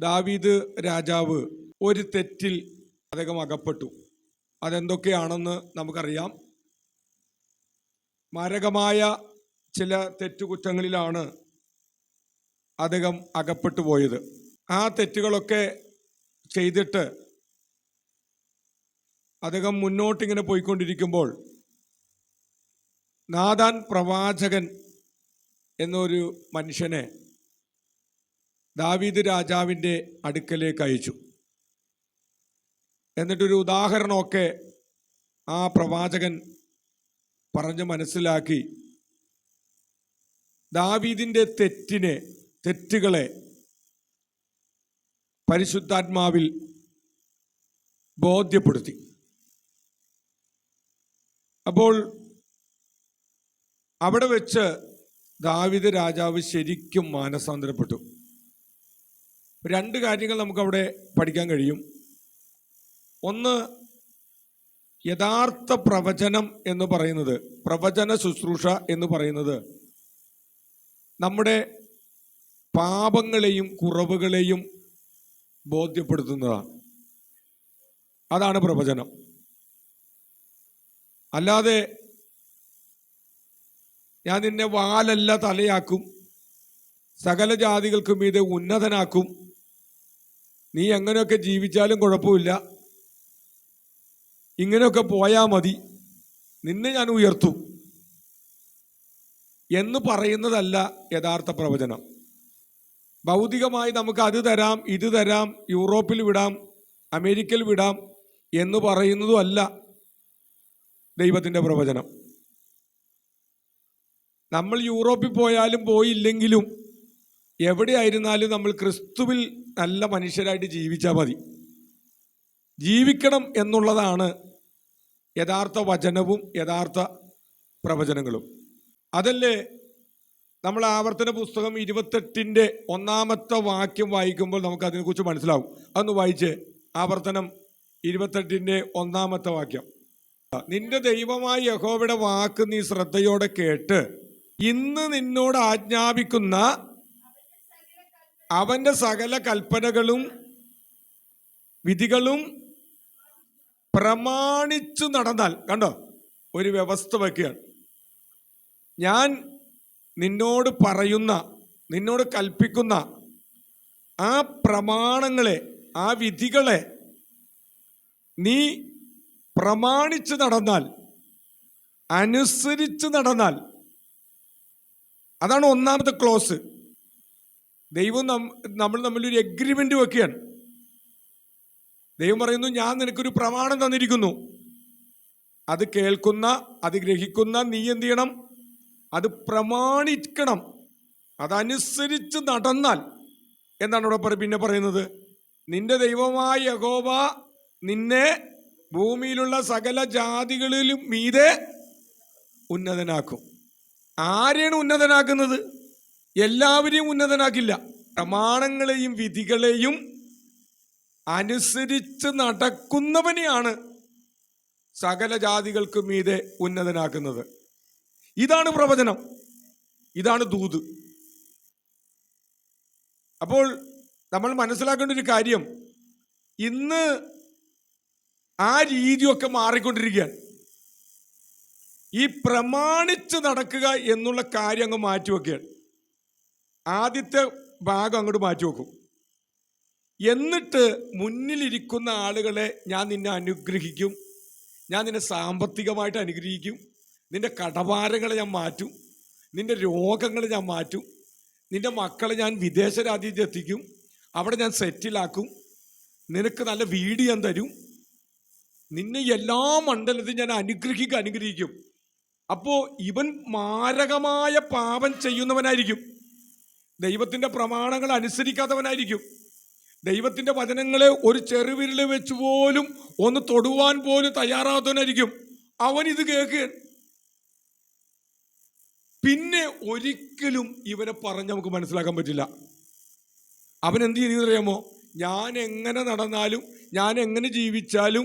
ദാവീദ് രാജാവ് ഒരു തെറ്റിൽ അദ്ദേഹം അകപ്പെട്ടു. അതെന്തൊക്കെയാണെന്ന് നമുക്കറിയാം. മാരകമായ ചില തെറ്റുകുറ്റങ്ങളിലാണ് അദ്ദേഹം അകപ്പെട്ടു പോയത്. ആ തെറ്റുകളൊക്കെ ചെയ്തിട്ട് അദ്ദേഹം മുന്നോട്ടിങ്ങനെ പോയിക്കൊണ്ടിരിക്കുമ്പോൾ നാദാൻ പ്രവാചകൻ എന്നൊരു മനുഷ്യനെ ദാവീദ് രാജാവിന്റെ അടുക്കലേക്ക് അയച്ചു. എന്നിട്ടൊരു ഉദാഹരണമൊക്കെ ആ പ്രവാചകൻ പറഞ്ഞ് മനസ്സിലാക്കി. ദാവീദിന്റെ തെറ്റിനെ തെറ്റുകളെ പരിശുദ്ധാത്മാവിൽ ബോധ്യപ്പെടുത്തി. അപ്പോൾ അവിടെ വെച്ച് ദാവിദ് രാജാവ് ശരിക്കും മാനസാന്തരപ്പെട്ടു. രണ്ട് കാര്യങ്ങൾ നമുക്കവിടെ പഠിക്കാൻ കഴിയും. ഒന്ന് യഥാർത്ഥ പ്രവചനം എന്ന് പറയുന്നത് പ്രവചന ശുശ്രൂഷ എന്ന് പറയുന്നത് നമ്മുടെ പാപങ്ങളെയും കുറവുകളെയും ബോധ്യപ്പെടുത്തുന്നതാണ്. അതാണ് പ്രവചനം. അല്ലാതെ ഞാൻ നിന്നെ വാലല്ല തലയാക്കും സകല ജാതികൾക്കും ഇത് ഉന്നതനാക്കും നീ എങ്ങനെയൊക്കെ ജീവിച്ചാലും കുഴപ്പമില്ല. ഇങ്ങനെയൊക്കെ പോയാൽ മതി. നിന്നെ ഞാൻ ഉയർത്തും. എന്ന് പറയുന്നതല്ല യഥാർത്ഥ പ്രവചനം. ഭൗതികമായി നമുക്ക് അത് തരാം ഇത് തരാം യൂറോപ്പിൽ വിടാം അമേരിക്കയിൽ വിടാം എന്ന് പറയുന്നതും അല്ല ദൈവത്തിന്റെ പ്രവചനം. നമ്മൾ യൂറോപ്പിൽ പോയാലും പോയില്ലെങ്കിലും എവിടെയായിരുന്നാലും നമ്മൾ ക്രിസ്തുവിൽ നല്ല മനുഷ്യരായിട്ട് ജീവിച്ചാൽ മതി. ജീവിക്കണം എന്നുള്ളതാണ് യഥാർത്ഥ വചനവും യഥാർത്ഥ പ്രവചനങ്ങളും. അതല്ലേ നമ്മൾ ആവർത്തന പുസ്തകം ഇരുപത്തെട്ടിന്റെ ഒന്നാമത്തെ വാക്യം വായിക്കുമ്പോൾ നമുക്ക് അതിനെക്കുറിച്ച് മനസ്സിലാവും. അതൊന്ന് വായിച്ച്. ആവർത്തനം ഇരുപത്തെട്ടിന്റെ ഒന്നാമത്തെ വാക്യം. നിന്റെ ദൈവമായ യഹോവയുടെ വാക്ക് നീ ശ്രദ്ധയോടെ കേട്ട് ഇന്ന് നിന്നോട് ആജ്ഞാപിക്കുന്ന അവന്റെ സകല കൽപ്പനകളും വിധികളും പ്രമാണിച്ചു നടന്നാൽ കണ്ടോ? ഒരു വ്യവസ്ഥ വയ്ക്കുകയാണ് ഞാൻ നിന്നോട് പറയുന്ന നിന്നോട് കൽപ്പിക്കുന്ന ആ പ്രമാണങ്ങളെ ആ വിധികളെ നീ പ്രമാണിച്ചു നടന്നാൽ അനുസരിച്ച് നടന്നാൽ അതാണ് ഒന്നാമത്തെ ക്ലോസ്. ദൈവം നമ്മൾ തമ്മിലൊരു എഗ്രിമെന്റ് വെക്കുകയാണ്. ദൈവം പറയുന്നു ഞാൻ നിനക്കൊരു പ്രമാണം തന്നിരിക്കുന്നു. അത് കേൾക്കുന്ന അത് ഗ്രഹിക്കുന്ന നീ എന്ത് ചെയ്യണം? അത് പ്രമാണിക്കണം. അതനുസരിച്ച് നടന്നാൽ. എന്താണ് ഇവിടെ പിന്നെ പറയുന്നത്? നിന്റെ ദൈവമായ യഹോവ നിന്നെ ഭൂമിയിലുള്ള സകല ജാതികളിലും മീതെ ഉന്നതനാക്കും. ആരെയാണ് ഉന്നതനാക്കുന്നത്? എല്ലാവരെയും ഉന്നതനാക്കില്ല. പ്രമാണങ്ങളെയും വിധികളെയും അനുസരിച്ച് നടക്കുന്നവനെയാണ് സകല ജാതികൾക്കും മീതെ ഉന്നതനാക്കുന്നത്. ഇതാണ് പ്രവചനം. ഇതാണ് ദൂത്. അപ്പോൾ നമ്മൾ മനസ്സിലാക്കേണ്ട ഒരു കാര്യം. ഇന്ന് ആ രീതിയൊക്കെ മാറിക്കൊണ്ടിരിക്കുകയാണ്. ഈ പ്രമാണിച്ച് നടക്കുക എന്നുള്ള കാര്യം അങ്ങ് മാറ്റിവെക്കുകയാണ് ആദ്യത്തെ ഭാഗം അങ്ങോട്ട് മാറ്റി വെക്കും. എന്നിട്ട് മുന്നിലിരിക്കുന്ന ആളുകളെ ഞാൻ നിന്നെ അനുഗ്രഹിക്കും. ഞാൻ നിന്നെ സാമ്പത്തികമായിട്ട് അനുഗ്രഹിക്കും. നിന്റെ കടഭാരങ്ങളെ ഞാൻ മാറ്റും. നിന്റെ രോഗങ്ങളെ ഞാൻ മാറ്റും. നിന്റെ മക്കളെ ഞാൻ വിദേശ രാജ്യത്ത് എത്തിക്കും. അവിടെ ഞാൻ സെറ്റിലാക്കും നിനക്ക് നല്ല വീട് ഞാൻ തരും. നിന്നെ എല്ലാ മണ്ഡലത്തിലും ഞാൻ അനുഗ്രഹിക്കും അനുഗ്രഹിക്കും. അപ്പോൾ ഇവൻ മാരകമായ പാപം ചെയ്യുന്നവനായിരിക്കും. ദൈവത്തിന്റെ പ്രമാണങ്ങൾ അനുസരിക്കാത്തവനായിരിക്കും. ദൈവത്തിന്റെ വചനങ്ങളെ ഒരു ചെറുവിരൽ വെച്ച് പോലും ഒന്ന് തൊടുവാൻ പോലും തയ്യാറാകാത്തവനായിരിക്കും. അവൻ ഇത് കേൾക്കുക പിന്നെ ഒരിക്കലും ഇവരെ പറഞ്ഞ് നമുക്ക് മനസ്സിലാക്കാൻ പറ്റില്ല. അവൻ എന്ത് ചെയ്യുന്നറിയാമോ ഞാൻ എങ്ങനെ നടന്നാലും ഞാൻ എങ്ങനെ ജീവിച്ചാലും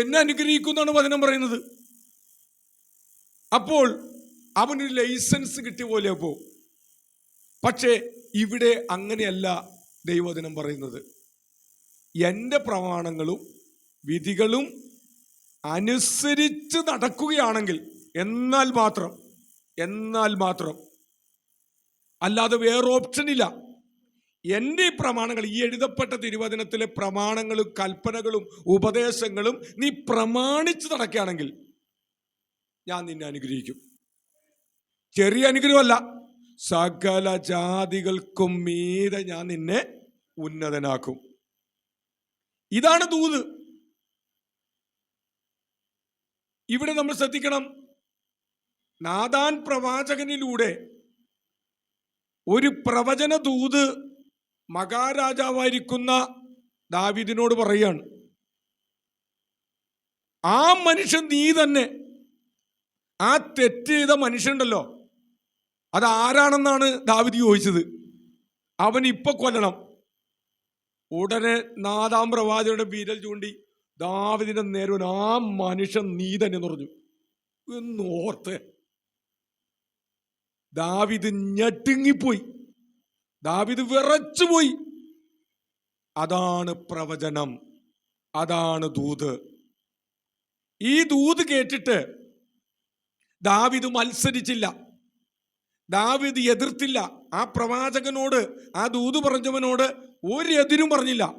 എന്നെ അനുഗ്രഹിക്കുന്നാണ് വചനം പറയുന്നത്. അപ്പോൾ അവനൊരു ലൈസൻസ് കിട്ടിയ പോലെ അപ്പോ പക്ഷേ ഇവിടെ അങ്ങനെയല്ല ദൈവദിനം പറയുന്നത്. എന്റെ പ്രമാണങ്ങളും വിധികളും അനുസരിച്ച് നടക്കുകയാണെങ്കിൽ എന്നാൽ മാത്രം എന്നാൽ മാത്രം. അല്ലാതെ വേറെ ഓപ്ഷനില്ല എന്റെ ഈ പ്രമാണങ്ങൾ ഈ എഴുതപ്പെട്ട തിരുവചനത്തിലെ പ്രമാണങ്ങളും കൽപ്പനകളും ഉപദേശങ്ങളും നീ പ്രമാണിച്ച് നടക്കുകയാണെങ്കിൽ ഞാൻ നിന്നെ അനുഗ്രഹിക്കും. ചെറിയ അനുഗ്രഹമല്ല സകല ജാതികൾക്കും മീതെ ഞാൻ നിന്നെ ഉന്നതനാക്കും. ഇതാണ് ദൂത്. ഇവിടെ നമ്മൾ ശ്രദ്ധിക്കണം. നാദാൻ പ്രവാചകനിലൂടെ ഒരു പ്രവചന ദൂത് മഹാരാജാവായിരിക്കുന്ന ദാവിദിനോട് പറയാണ് ആ മനുഷ്യൻ നീ തന്നെ. ആ തെറ്റ് ചെയ്ത മനുഷ്യനുണ്ടല്ലോ അത് ആരാണെന്നാണ് ദാവിദ് ചോദിച്ചത്. അവൻ ഇപ്പൊ കൊല്ലണം. ഉടനെ നാദാം പ്രവാചകരുടെ വിരൽ ചൂണ്ടി ദാവിദിന്റെ നേരം ആ മനുഷ്യൻ നീ തന്നെ പറഞ്ഞു. എന്ന് ഓർത്ത്. ദാവിദ് ഞെട്ടിങ്ങിപ്പോയി. ദാവിദ് വിറച്ചുപോയി. അതാണ് പ്രവചനം. അതാണ് ദൂത്. ഈ ദൂത് കേട്ടിട്ട് ദാവിദ് മത്സരിച്ചില്ല. ദാവിദ് എതിർത്തില്ല. ആ പ്രവാചകനോട് ആ ദൂത് പറഞ്ഞവനോട് ഒരു എതിരും പറഞ്ഞില്ല.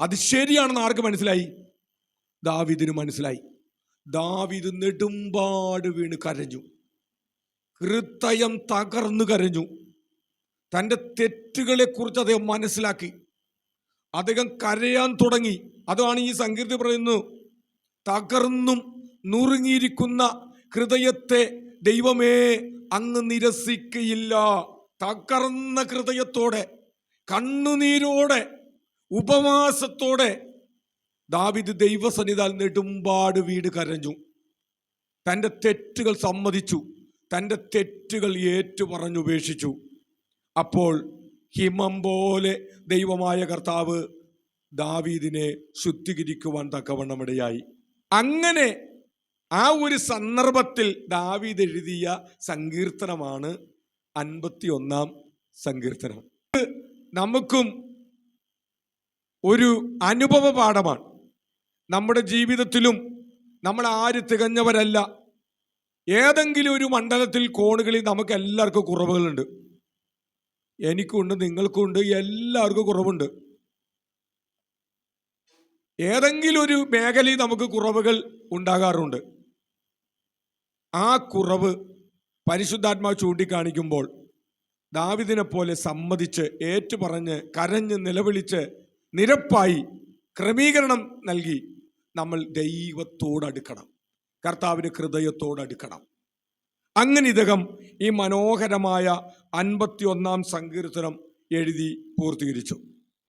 അത് ശരിയാണെന്ന് ആർക്ക് മനസ്സിലായി? ദാവിദിന് മനസ്സിലായി. ദാവിദ് നെടുമ്പാട് വീണ് കരഞ്ഞു. ഹൃദയം തകർന്നു കരഞ്ഞു. തന്റെ തെറ്റുകളെക്കുറിച്ച് അദ്ദേഹം മനസ്സിലാക്കി. അദ്ദേഹം കരയാൻ തുടങ്ങി. അതാണ് ഈ സങ്കീർത്തി പറയുന്നു. തകർന്നും നുറുങ്ങിയിരിക്കുന്ന ഹൃദയത്തെ ദൈവമേ അങ്ങ് നിരസിക്കയില്ല. തകർന്ന ഹൃദയത്തോടെ കണ്ണുനീരോടെ ഉപവാസത്തോടെ ദാവിദ് ദൈവസന്നിധാൽ നെടുമ്പാട് വീട് കരഞ്ഞു. തന്റെ തെറ്റുകൾ സമ്മതിച്ചു. തന്റെ തെറ്റുകൾ ഏറ്റു പറഞ്ഞുപേക്ഷിച്ചു അപ്പോൾ ഹിമം പോലെ ദൈവമായ കർത്താവ് ദാവീദിനെ ശുദ്ധീകരിക്കുവാൻ തക്കവണ്ണമിടയായി അങ്ങനെ ആ ഒരു സന്ദർഭത്തിൽ ദാവീദ് എഴുതിയ സങ്കീർത്തനമാണ് അൻപത്തി ഒന്നാം സങ്കീർത്തനം നമുക്കും ഒരു അനുഭവ പാഠമാണ്. നമ്മുടെ ജീവിതത്തിലും നമ്മൾ ആര് തികഞ്ഞവരല്ല. ഏതെങ്കിലും ഒരു മണ്ഡലത്തിൽ കോണുകളിൽ നമുക്ക് എല്ലാവർക്കും കുറവുകളുണ്ട്. എനിക്കുണ്ട് നിങ്ങൾക്കുണ്ട് എല്ലാവർക്കും കുറവുണ്ട്. ഏതെങ്കിലും ഒരു മേഖലയിൽ നമുക്ക് കുറവുകൾ ഉണ്ടാകാറുണ്ട്. ആ കുറവ് പരിശുദ്ധാത്മാവ് ചൂണ്ടിക്കാണിക്കുമ്പോൾ ദാവിദിനെ പോലെ സമ്മതിച്ച് ഏറ്റുപറഞ്ഞ് കരഞ്ഞ് നിലവിളിച്ച് നിരപ്പായി ക്രമീകരണം നൽകി നമ്മൾ ദൈവത്തോടടുക്കണം കർത്താവിന് ഹൃദയത്തോടടുക്കണം അങ്ങനെ ഇദ്ദേഹം ഈ മനോഹരമായ അൻപത്തി ഒന്നാം സങ്കീർത്തനം എഴുതി പൂർത്തീകരിച്ചു.